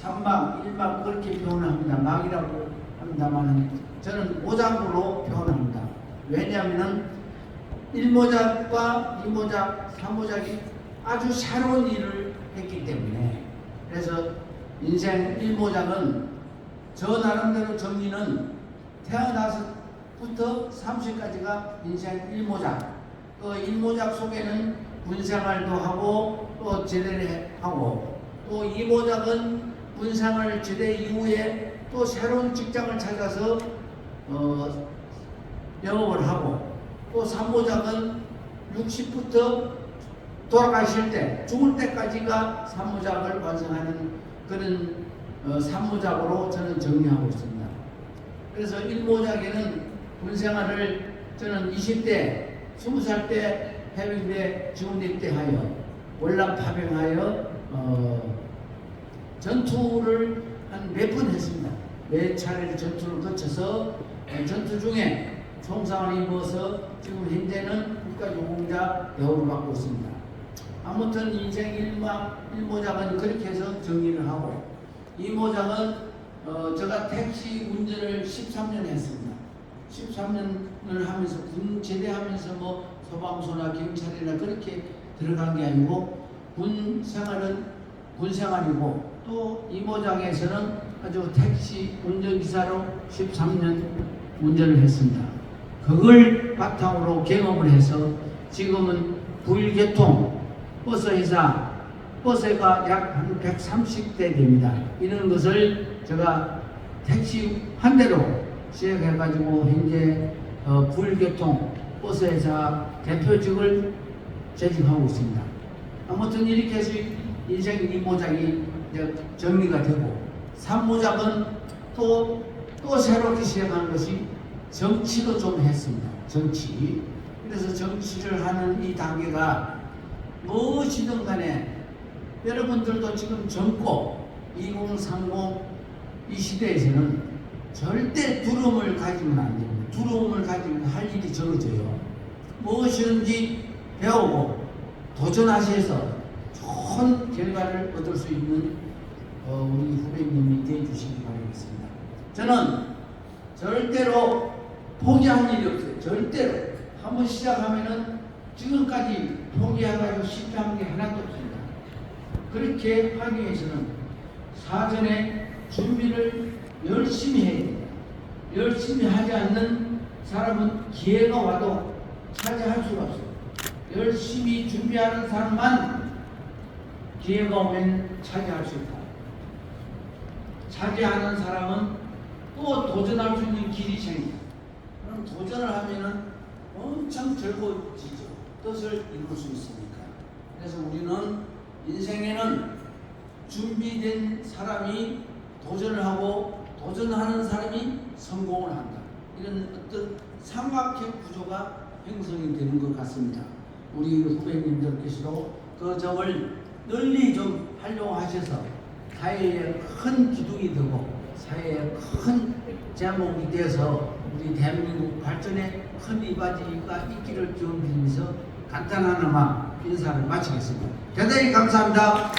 삼막, 일막 그렇게 표현합니다. 막이라고 합니다만 저는 모작으로 표현합니다. 왜냐하면 일모작과 이모작, 삼모작이 아주 새로운 일을 했기 때문에 그래서 인생 일모작은 저 나름대로 정리는 태어나서부터 30까지가 인생 일모작 그 일모작 속에는 군생활도 하고 또 제대를 하고 또 이모작은 군생활 제대 이후에 또 새로운 직장을 찾아서 어, 영업을 하고 또 삼모작은 60부터 돌아가실 때 죽을 때까지가 삼모작을 완성하는 그런 어, 삼모작으로 저는 정리하고 있습니다. 그래서 일모작에는 군생활을 저는 20대, 20살 때 해병대 지원대 때 하여 월남 파병하여 어, 전투를 한 몇 번 했습니다. 몇 차례 전투를 거쳐서 어, 전투 중에 총상을 입어서 지금 현재는 국가유공자 대우를 받고 있습니다. 아무튼 인생 일마 일모작은 그렇게 해서 정리를 하고 이모작은 어, 제가 택시 운전을 13년 했습니다. 13년을 하면서 군 제대하면서 뭐 소방서나 경찰이나 그렇게 들어간 게 아니고 군 생활은 군 생활이고 또 이모장에서는 아주 택시 운전기사로 13년 운전을 했습니다. 그걸 바탕으로 경험을 해서 지금은 부일계통 버스 회사 버스가 약 한 130대 됩니다. 이런 것을 제가 택시 한 대로 시작해가지고 현재 어, 부일계통 버스 회사 대표직을 재직하고 있습니다. 아무튼 이렇게 해서 인생 이모작이 이제 정리가 되고 삼모작은 또, 또 새롭게 시작하는 것이 정치도 좀 했습니다. 정치. 그래서 정치를 하는 이 단계가 무엇이든 간에 여러분들도 지금 젊고 2030 이 시대에서는 절대 두려움을 가지면 안 됩니다. 두려움을 가지면 할 일이 적어져요. 무엇이든지 배우고 도전하셔서 좋은 결과를 얻을 수 있는 어, 우리 후배님이 되어주시기 바라겠습니다. 저는 절대로 포기할 일이 없어요. 절대로. 한번 시작하면은 지금까지 포기해가지고 실패한 게 하나도 없습니다. 그렇게 하기 위해서는 사전에 준비를 열심히 해야 됩니다. 열심히 하지 않는 사람은 기회가 와도 차지할 수가 없어요. 열심히 준비하는 사람만 기회가 오면 차지할 수 있다. 차지하는 사람은 또 도전할 수 있는 길이 생깁니다. 그럼 도전을 하면은 엄청 즐거워지죠. 뜻을 이룰 수 있으니까. 그래서 우리는 인생에는 준비된 사람이 도전을 하고 도전하는 사람이 성공을 한다. 이런 어떤 삼각형 구조가 형성이 되는 것 같습니다. 우리 후배님들께서도 그 점을 널리 좀 활용하셔서 사회에 큰 기둥이 되고 사회에 큰 제목이 되어서 우리 대한민국 발전에 큰 이바지가 있기를 기원드리면서 간단하나마 인사를 마치겠습니다. 대단히 감사합니다.